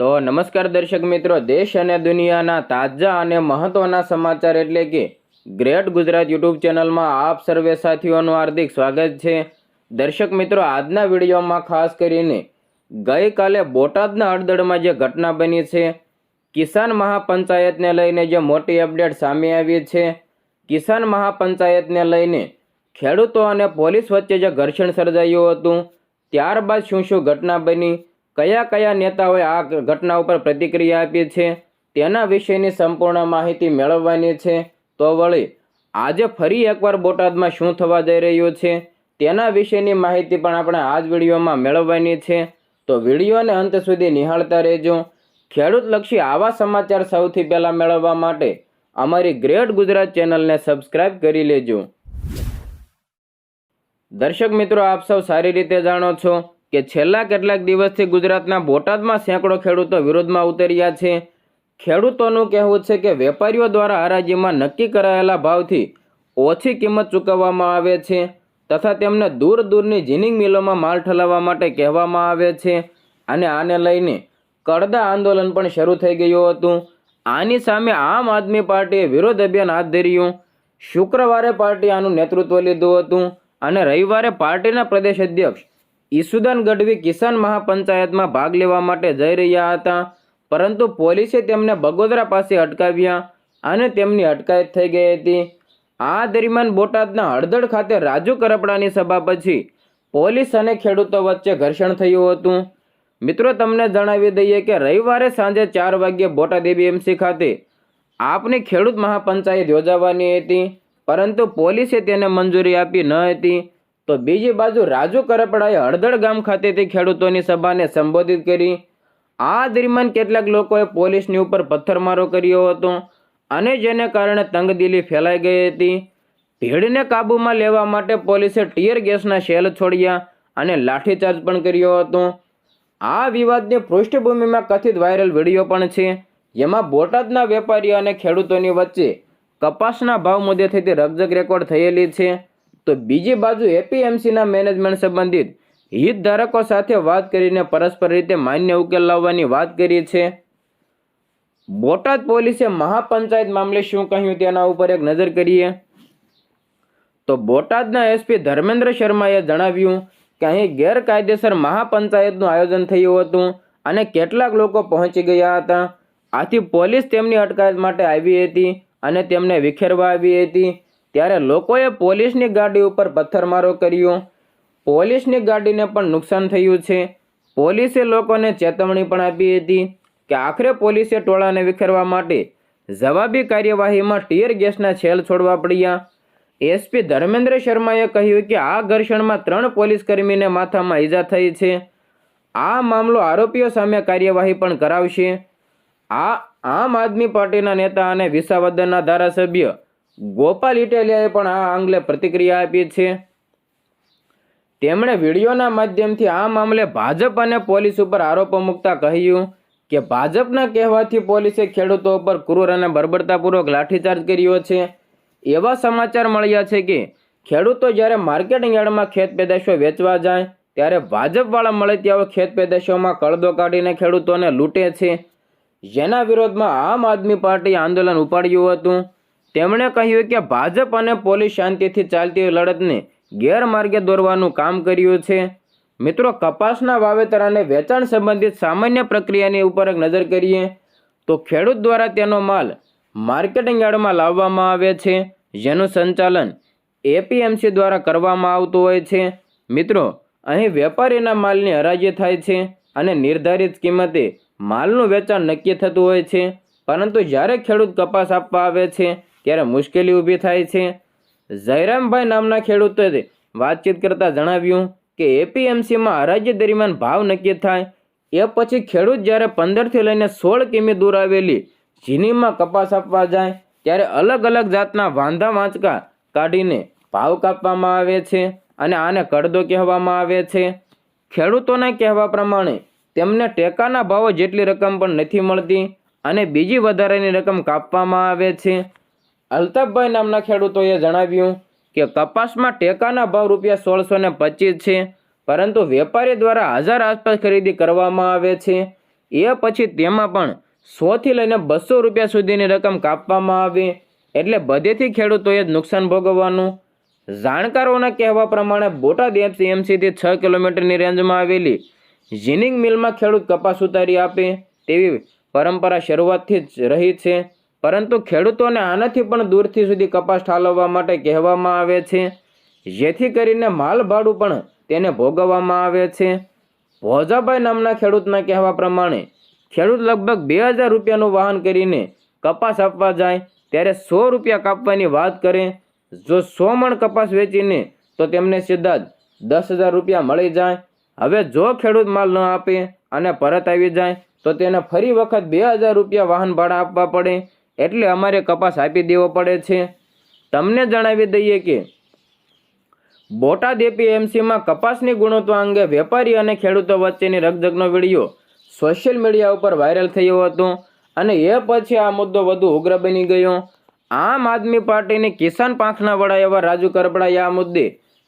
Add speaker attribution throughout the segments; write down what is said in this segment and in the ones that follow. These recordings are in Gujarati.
Speaker 1: તો નમસ્કાર દર્શક મિત્રો, દેશ અને દુનિયાના તાજા અને મહત્વના સમાચાર એટલે કે ગ્રેટ ગુજરાત યુટ્યુબ ચેનલમાં આપ સર્વે સાથીઓનું હાર્દિક સ્વાગત છે. દર્શક મિત્રો, આજના વિડીયોમાં ખાસ કરીને ગઈકાલે બોટાદના હળદળમાં જે ઘટના બની છે, કિસાન મહાપંચાયતને લઈને જે મોટી અપડેટ સામે આવી છે, કિસાન મહાપંચાયતને લઈને ખેડૂતો અને પોલીસ વચ્ચે જે ઘર્ષણ સર્જાયું હતું, ત્યારબાદ શું શું ઘટના બની કયા કયા નેતાઓએ આ ઘટના ઉપર પ્રતિક્રિયા આપી છે? તેના વિશેની સંપૂર્ણ માહિતી મેળવવાની છે. તો વળી, આજે ફરી એકવાર બોટાદમાં શું થવા જઈ રહ્યું છે? તેના વિશેની માહિતી પણ આપણે આ જ વિડીયોમાં મેળવવાની છે. તો વિડીયોને અંત સુધી નિહાળતા રહેજો. ખેડૂતલક્ષી આવા સમાચાર સૌથી પહેલાં મેળવવા માટે અમારી ગ્રેટ ગુજરાત ચેનલને સબસ્ક્રાઇબ કરી લેજો. દર્શક મિત્રો, આપ સૌ સારી રીતે જાણો છો. કે છેલ્લા કેટલાક દિવસથી ગુજરાતના બોટાદમાં સેંકડો ખેડૂતો વિરોધમાં ઉતર્યા છે. ખેડૂતોનું કહેવું છે કે વેપારીઓ દ્વારા હરાજીમાં નક્કી કરાયેલા ભાવથી ઓછી કિંમત ચૂકવવામાં આવે છે તથા તેમને દૂર દૂરની જીનિંગ મિલોમાં માલ ઠલાવવા માટે કહેવામાં આવે છે. અને આને લઈને કડદા આંદોલન પણ શરૂ થઈ ગયું હતું. આની સામે આમ આદમી પાર્ટીએ વિરોધ અભિયાન હાથ ધર્યું. શુક્રવારે પાર્ટી આનું નેતૃત્વ લીધું હતું અને રવિવારે પાર્ટીના પ્રદેશ અધ્યક્ષ ઈસુદાન ગઢવી કિસાન મહાપંચાયતમાં ભાગ લેવા માટે જઈ રહ્યા હતા, પરંતુ પોલીસે તેમને બગોદરા પાસે અટકાવ્યા અને તેમની અટકાયત થઈ ગઈ હતી. આ દરમિયાન બોટાદના હળદળ ખાતે રાજુ કરપડાની સભા પછી પોલીસ અને ખેડૂતો વચ્ચે ઘર્ષણ થયું હતું. મિત્રો, તમને જણાવી દઈએ કે રવિવારે સાંજે ચાર વાગ્યે બોટાદ એબીએમસી ખાતે આપની ખેડૂત મહાપંચાયત યોજાવાની હતી, પરંતુ પોલીસે તેને મંજૂરી આપી ન હતી. તો બીજી બાજુ રાજુ કરપડાએ હળદળ ગામ ખાતેથી ખેડૂતોની સભાને સંબોધિત કરી. આ દરમિયાન કેટલાક લોકોએ પોલીસની ઉપર પથ્થરમારો કર્યો હતો અને જેને કારણે તંગદિલી ફેલાઈ ગઈ હતી. ભીડને કાબૂમાં લેવા માટે પોલીસે ટીયર ગેસના શેલ છોડ્યા અને લાઠીચાર્જ પણ કર્યો હતો. આ વિવાદની પૃષ્ઠભૂમિમાં કથિત વાયરલ વીડિયો પણ છે. જેમાં બોટાદના વેપારીઓ અને ખેડૂતોની વચ્ચે કપાસના ભાવ મુદ્દે થતી રકઝક રેકોર્ડ થયેલી છે. તો બીજી બાજુ એપીએમસીના મેનેજમેન્ટ સંબંધિત હિતધારકો સાથે વાત કરીને પરસ્પર રીતે માન્ય ઉકેલ લાવવાની વાત કરી છે. બોટાદ પોલીસે મહાપંચાયત મામલે શું કહ્યું તેના ઉપર એક નજર કરીએ. તો બોટાદના એસપી ધર્મેન્દ્ર શર્માએ જણાવ્યું કે અહીં ગેરકાયદેસર મહાપંચાયતનું આયોજન થયું હતું અને કેટલાક લોકો પહોંચી ગયા હતા. આથી પોલીસ તેમની અટકાયત માટે આવી હતી અને તેમને વિખેરવા આવી હતી. ત્યારે લોકોએ પોલીસની ગાડી ઉપર પથ્થરમારો કર્યો. પોલીસની ગાડીને પણ નુકસાન થયું છે. પોલીસે લોકોને ચેતવણી પણ આપી હતી કે આખરે પોલીસે ટોળાને વિખેરવા માટે જવાબી કાર્યવાહીમાં ટીયર ગેસના છેલ છોડવા પડ્યા. એસપી ધર્મેન્દ્ર શર્માએ કહ્યું કે આ ઘર્ષણમાં ત્રણ પોલીસ કર્મીને માથામાં ઈજા થઈ છે. આ મામલો આરોપીઓ સામે કાર્યવાહી પણ કરાવશે. આ આમ આદમી પાર્ટીના નેતા અને વિસાવદનના ધારાસભ્ય ગોપાલ ઇટેલિયાએ પણ આ અંગે પ્રતિક્રિયા આપી છે. તેમણે વિડીયોના માધ્યમથી આ મામલે ભાજપ અને પોલીસ ઉપર આરોપો મૂકતા કહ્યું કે ભાજપના કહેવાથી પોલીસે ખેડૂતો ઉપર ક્રૂર અને બર્બરતાપૂર્વક લાઠીચાર્જ કર્યો છે. એવા સમાચાર મળ્યા છે કે ખેડૂતો જ્યારે માર્કેટિંગ યાર્ડમાં ખેત પેદાશો વેચવા જાય, ત્યારે ભાજપવાળા મળે મળતિયાઓ ખેત પેદાશોમાં કળદો કાઢીને ખેડૂતોને લૂંટે છે. જેના વિરોધમાં આમ આદમી પાર્ટીએ આંદોલન ઉપાડ્યું હતું. તેમણે કહ્યું કે ભાજપ અને પોલીસ શાંતિથી ચાલતી લડતને ગેરમાર્ગે દોરવાનું કામ કર્યું છે. મિત્રો, કપાસના વાવેતર અને વેચાણ સંબંધિત સામાન્ય પ્રક્રિયાની ઉપર એક નજર કરીએ તો ખેડૂત દ્વારા તેનો માલ માર્કેટિંગ યાર્ડમાં લાવવામાં આવે છે, જેનું સંચાલન એપીએમસી દ્વારા કરવામાં આવતું હોય છે. મિત્રો, અહીં વેપારીના માલની હરાજી થાય છે અને નિર્ધારિત કિંમતે માલનું વેચાણ નક્કી થતું હોય છે, પરંતુ જ્યારે ખેડૂત કપાસ આપવા આવે છે ત્યારે મુશ્કેલી ઊભી થાય છે. જયરામભાઈ નામના ખેડૂતોએ વાતચીત કરતાં જણાવ્યું કે એપીએમસીમાં હરાજી દરમિયાન ભાવ નક્કી થાય. એ પછી ખેડૂત જ્યારે પંદરથી લઈને સોળ કિમી દૂર આવેલી જીનીમાં કપાસ આપવા જાય, ત્યારે અલગ અલગ જાતના વાંધા વાંચકા કાઢીને ભાવ કાપવામાં આવે છે અને આને કડદો કહેવામાં આવે છે. ખેડૂતોના કહેવા પ્રમાણે તેમને ટેકાના ભાવો જેટલી રકમ પણ નથી મળતી અને બીજી વધારાની રકમ કાપવામાં આવે છે. અલ્તાફભાઈ નામના ખેડૂતોએ જણાવ્યું કે કપાસમાં ટેકાના ભાવ રૂપિયા સોળસો ને પચીસ છે, પરંતુ વેપારી દ્વારા હજાર આસપાસ ખરીદી કરવામાં આવે છે. એ પછી તેમાં પણ સોથી લઈને બસો રૂપિયા સુધીની રકમ કાપવામાં આવે, એટલે બધેથી ખેડૂતોએ જ નુકસાન ભોગવવાનું. જાણકારોના કહેવા પ્રમાણે, બોટાદ એમસીએમસીથી છ કિલોમીટરની રેન્જમાં આવેલી જીનિંગ મિલમાં ખેડૂત કપાસ ઉતારી આપે તેવી પરંપરા શરૂઆતથી જ રહી છે. પરંતુ ખેડૂતોને આનાથી પણ દૂરથી સુધી કપાસ ઠાલવવા માટે કહેવામાં આવે છે. જેથી કરીને માલ ભાડું પણ તેને ભોગવવામાં આવે છે. ભોજાભાઈ નામના ખેડૂતના કહેવા પ્રમાણે, ખેડૂત લગભગ બે હજાર રૂપિયાનું વાહન કરીને કપાસ આપવા જાય, ત્યારે સો રૂપિયા કાપવાની વાત કરે. જો સો મણ કપાસ વેચીને તો તેમને સીધા જ દસ હજાર રૂપિયા મળી જાય. હવે જો ખેડૂત માલ ન આપે અને પરત આવી જાય, તો તેને ફરી વખત બે હજાર રૂપિયા વાહન ભાડા આપવા પડે. એટલે અમારે કપાસ આપી દેવો પડે છે. તમને જણાવી દઈએ કે, બોટાદ એપીએમસીમાં કપાસની ગુણવત્તા અંગે વેપારી અને ખેડૂતો વચ્ચેની રકઝકનો વીડિયો સોશિયલ મીડિયા ઉપર વાયરલ થયો હતો અને એ પછી આ મુદ્દો વધુ ઉગ્ર બની ગયો. આમ આદમી પાર્ટીની કિસાન પાંખના વડા એવા રાજુ કરપડાએ આ મુદ્દે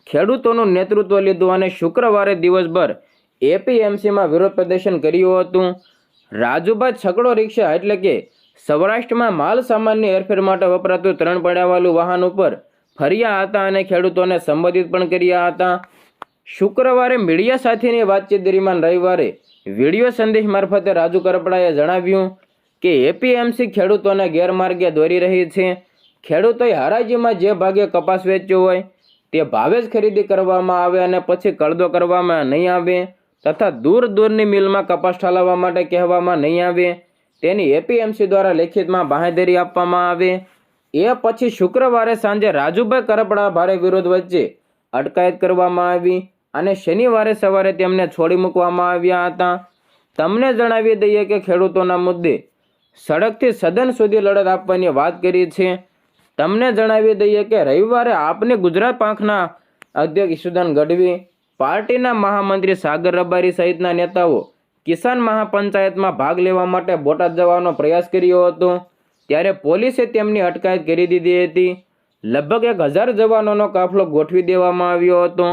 Speaker 1: ખેડૂતોનું નેતૃત્વ લીધું અને શુક્રવારે દિવસભર એપીએમસીમાં વિરોધ પ્રદર્શન કર્યું હતું. રાજુભાઈ છકડો રિક્ષા એટલે કે સૌરાષ્ટ્રમાં માલ સામાનની હેરફેર માટે વપરાતું ત્રણ પડાવાળું વાહન ઉપર ફર્યા હતા અને ખેડૂતોને સંબોધિત પણ કર્યા હતા. શુક્રવારે મીડિયા સાથેની વાતચીત દરમિયાન રવિવારે વીડિયો સંદેશ મારફતે રાજુ કરપડાએ જણાવ્યું કે, એપીએમસી ખેડૂતોને ગેરમાર્ગે દોરી રહી છે. ખેડૂતોએ હરાજીમાં જે ભાગે કપાસ વેચ્યો હોય તે ભાવે જ ખરીદી કરવામાં આવે અને પછી કળદો કરવામાં નહીં આવે તથા દૂર દૂરની મિલમાં કપાસ ઠાલવવા માટે કહેવામાં નહીં આવે. તેની એપીએમસી દ્વારા લેખિતમાં બાંહેધરી આપવામાં આવે. એ પછી શુક્રવારે સાંજે રાજુભાઈ કરપડા ભારે વિરોધ વચ્ચે અટકાયત કરવામાં આવી અને શનિવારે સવારે તેમને છોડી મૂકવામાં આવ્યા હતા. તમને જણાવી દઈએ કે ખેડૂતોના મુદ્દે સડકથી સદન સુધી લડત આપવાની વાત કરી છે. તમને જણાવી દઈએ કે રવિવારે આપને ગુજરાત પાંખના અધ્યક્ષ ઈશુદાન ગઢવી, પાર્ટીના મહામંત્રી સાગર રબારી સહિતના નેતાઓ કિસાન મહાપંચાયતમાં ભાગ લેવા માટે બોટાદ જવાનો પ્રયાસ કર્યો હતો, ત્યારે પોલીસે તેમની અટકાયત કરી દીધી હતી. લગભગ એક હજાર જવાનોનો કાફલો ગોઠવી દેવામાં આવ્યો હતો.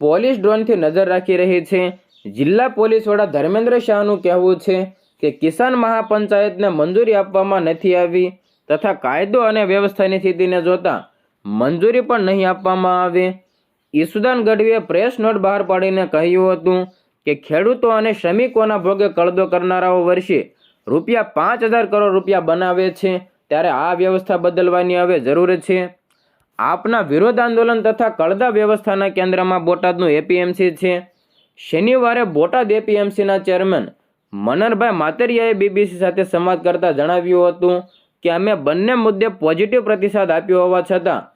Speaker 1: પોલીસ ડ્રોનથી નજર રાખી રહી છે. જિલ્લા પોલીસ વડા ધર્મેન્દ્ર શાહનું કહેવું છે કે કિસાન મહાપંચાયતને મંજૂરી આપવામાં નથી આવી તથા કાયદો અને વ્યવસ્થાની સ્થિતિને જોતા મંજૂરી પણ નહીં આપવામાં આવે. ઈસુદાન ગઢવીએ પ્રેસ નોટ બહાર પાડીને કહ્યું હતું કે ખેડૂતો અને શ્રમિકોના ભોગે કળદો કરનારાઓ વર્ષે રૂપિયા પાંચ હજાર કરોડ રૂપિયા બનાવે છે, ત્યારે આ વ્યવસ્થા બદલવાની હવે જરૂર છે. આપના વિરોધ આંદોલન તથા કળદા વ્યવસ્થાના કેન્દ્રમાં બોટાદનું એપીએમસી છે. શનિવારે બોટાદ એપીએમસીના ચેરમેન મનરભાઈ માતરિયાએ બીબીસી સાથે સંવાદ કરતા જણાવ્યું હતું કે અમે બંને મુદ્દે પોઝિટિવ પ્રતિસાદ આપ્યો હોવા છતાં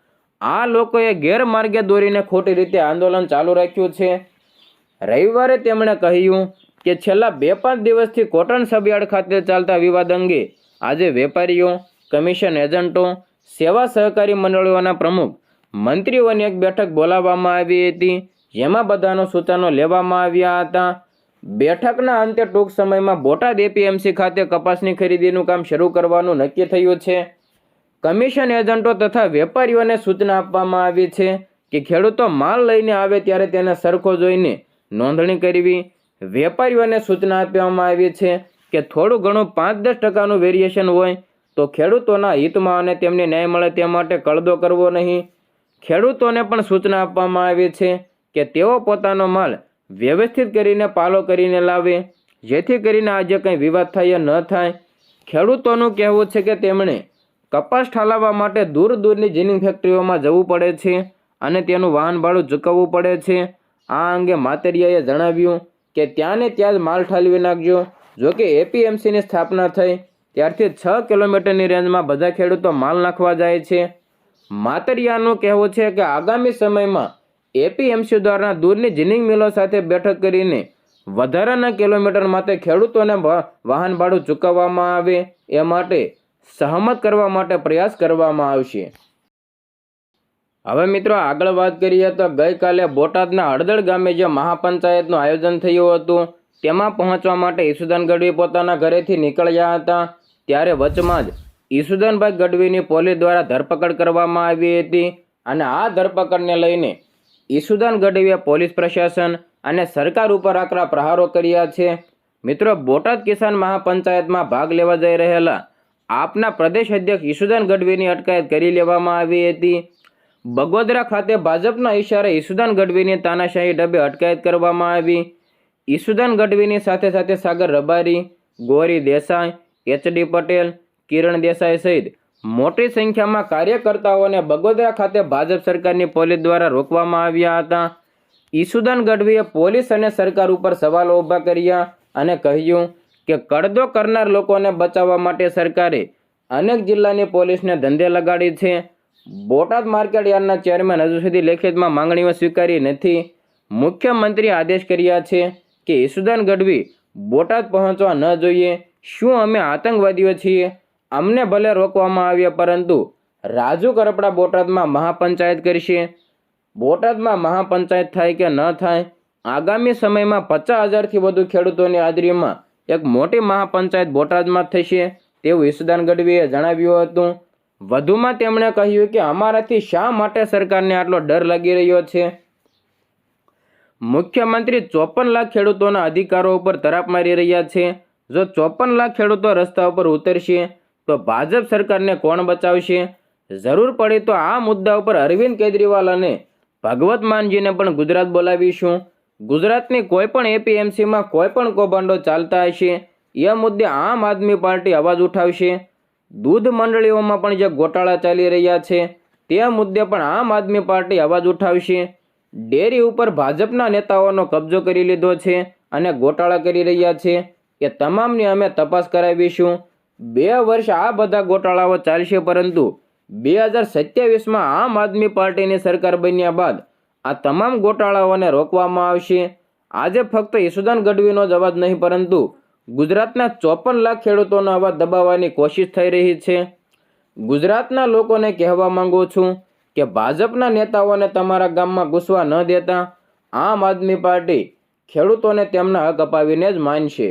Speaker 1: આ લોકોએ ગેરમાર્ગે દોરીને ખોટી રીતે આંદોલન ચાલુ રાખ્યું છે. રવિવારે તેમણે કહ્યું કે છેલ્લા બે પાંચ દિવસથી કોટન સબયાર્ડ ખાતે ચાલતા વિવાદ અંગે આજે વેપારીઓ, કમિશન એજન્ટો, સેવા સહકારી મંડળીઓના પ્રમુખ, મંત્રીઓની એક બેઠક બોલાવવામાં આવી હતી. જેમાં બધાનો સૂચનો લેવામાં આવ્યા હતા. બેઠકના અંતે ટૂંક સમયમાં બોટાદ એપીએમસી ખાતે કપાસની ખરીદીનું કામ શરૂ કરવાનું નક્કી થયું છે. કમિશન એજન્ટો તથા વેપારીઓને સૂચના આપવામાં આવી છે કે ખેડૂતો માલ લઈને આવે ત્યારે તેને સરખો જોઈને નોંધણી કરવી. વેપારીઓને સૂચના આપવામાં આવી છે કે થોડું ઘણું પાંચ દસ ટકાનું વેરિએશન હોય તો ખેડૂતોના હિતમાં અને તેમને ન્યાય મળે તે માટે કળદો કરવો નહીં. ખેડૂતોને પણ સૂચના આપવામાં આવી છે કે તેઓ પોતાનો માલ વ્યવસ્થિત કરીને પાલો કરીને લાવે, જેથી કરીને આજે કંઈ વિવાદ થાય ન થાય. ખેડૂતોનું કહેવું છે કે તેમણે કપાસ ઠાલવવા માટે દૂર દૂરની જીનિંગ ફેક્ટરીઓમાં જવું પડે છે અને તેનું વાહન ભાડું ચૂકવવું પડે છે. આ અંગે માતરિયાએ જણાવ્યું કે ત્યાં ને ત્યાં જ માલ ઠાલવી નાખજો. જો કે એપીએમસીની સ્થાપના થઈ, ત્યારથી છ કિલોમીટરની રેન્જમાં બધા ખેડૂતો માલ નાખવા જાય છે. માતરિયાનું કહેવું છે કે આગામી સમયમાં એપીએમસી દ્વારા દૂરની જીનિંગ મિલો સાથે બેઠક કરીને વધારાના કિલોમીટર માટે ખેડૂતોને વાહન ભાડું ચૂકવવામાં આવે, એ માટે સહમત કરવા માટે પ્રયાસ કરવામાં આવશે. હવે મિત્રો આગળ વાત કરીએ તો ગઈકાલે બોટાદના હળદળ ગામે જે મહાપંચાયતનું આયોજન થયું હતું, તેમાં પહોંચવા માટે ઈસુદાન ગઢવી પોતાના ઘરેથી નીકળ્યા હતા. ત્યારે વચમાં જ ઈસુદાનભાઈ ગઢવીની પોલીસ દ્વારા ધરપકડ કરવામાં આવી હતી અને આ ધરપકડને લઈને ઈસુદાન ગઢવીએ પોલીસ પ્રશાસન અને સરકાર ઉપર આકરા પ્રહારો કર્યા છે. મિત્રો બોટાદ કિસાન મહાપંચાયતમાં ભાગ લેવા જઈ રહેલા આપના પ્રદેશ અધ્યક્ષ ઈસુદાન ગઢવીની અટકાયત કરી લેવામાં આવી હતી. બગોદરા ખાતે ભાજપના ઇશારે ઈસુદાન ગઢવીની તાનાશાહી ઢબે અટકાયત કરવામાં આવી. ઈસુદાન ગઢવીની સાથે સાથે સાગર રબારી, ગોરી દેસાઈ એચડી પટેલ, કિરણ દેસાઈ સહિત મોટી સંખ્યામાં કાર્યકર્તાઓને બગોદરા ખાતે ભાજપ સરકારની પોલીસ દ્વારા રોકવામાં આવ્યા હતા. ઈસુદાન ગઢવીએ પોલીસ અને સરકાર ઉપર સવાલો ઊભા કર્યા અને કહ્યું કે કડદો કરનાર લોકોને બચાવવા માટે સરકારે અનેક જિલ્લાની પોલીસને ધંધે લગાડી છે. બોટાદ માર્કેટ યાર્ડના ચેરમેન હજુ સુધી લેખિતમાં માંગણીઓ સ્વીકારી નથી. મુખ્યમંત્રીએ આદેશ કર્યા છે કે ઈસુદાન ગઢવી બોટાદ પહોંચવા ન જોઈએ. શું અમે આતંકવાદીઓ છીએ? અમને ભલે રોકવામાં આવ્યા, પરંતુ રાજુ કરપડા બોટાદમાં મહાપંચાયત કરશે. બોટાદમાં મહાપંચાયત થાય કે ન થાય, આગામી સમયમાં પચાસ હજારથી વધુ ખેડૂતોની હાજરીમાં એક મોટી મહાપંચાયત બોટાદમાં થશે, તેવું ઈસુદાન ગઢવીએ જણાવ્યું હતું. વધુમાં તેમણે કહ્યું કે અમારાથી શા માટે સરકારને આટલો ડર લાગી રહ્યો છે? મુખ્યમંત્રી ચોપન લાખ ખેડૂતોના અધિકારો ઉપર તરાપ મારી રહ્યા છે. જો ચોપન લાખ ખેડૂતો રસ્તા ઉપર ઉતરશે, તો ભાજપ સરકારને કોણ બચાવશે? જરૂર પડે તો આ મુદ્દા ઉપર અરવિંદ કેજરીવાલ અને ભગવત માનજીને પણ ગુજરાત બોલાવીશું. ગુજરાતની કોઈ પણ એપીએમસીમાં કોઈ પણ કૌભાંડો ચાલતા હશે, એ મુદ્દે આમ આદમી પાર્ટી અવાજ ઉઠાવશે. દૂધ મંડળીઓમાં પણ જે ગોટાળા ચાલી રહ્યા છે, તે મુદ્દે પણ આમ આદમી પાર્ટી અવાજ ઉઠાવશે. ડેરી ઉપર ભાજપના નેતાઓનો કબજો કરી લીધો છે અને ગોટાળા કરી રહ્યા છે. એ તમામની અમે તપાસ કરાવીશું. બે વર્ષ આ બધા ગોટાળાઓ ચાલશે, પરંતુ બે હજાર સત્યાવીસમાં આમ આદમી પાર્ટીની સરકાર બન્યા બાદ આ તમામ ગોટાળાઓને રોકવામાં આવશે. આજે ફક્ત યશુદાન ગઢવીનો જ અવાજ નહીં, પરંતુ ગુજરાતના ચોપન લાખ ખેડૂતોનો આવા દબાવવાની કોશિશ થઈ રહી છે. ગુજરાતના લોકોને કહેવા માંગુ છું કે ભાજપના નેતાઓને તમારા ગામમાં ઘૂસવા ન દેતા. આમ આદમી પાર્ટી ખેડૂતોને તેમના હક અપાવીને જ માનશે.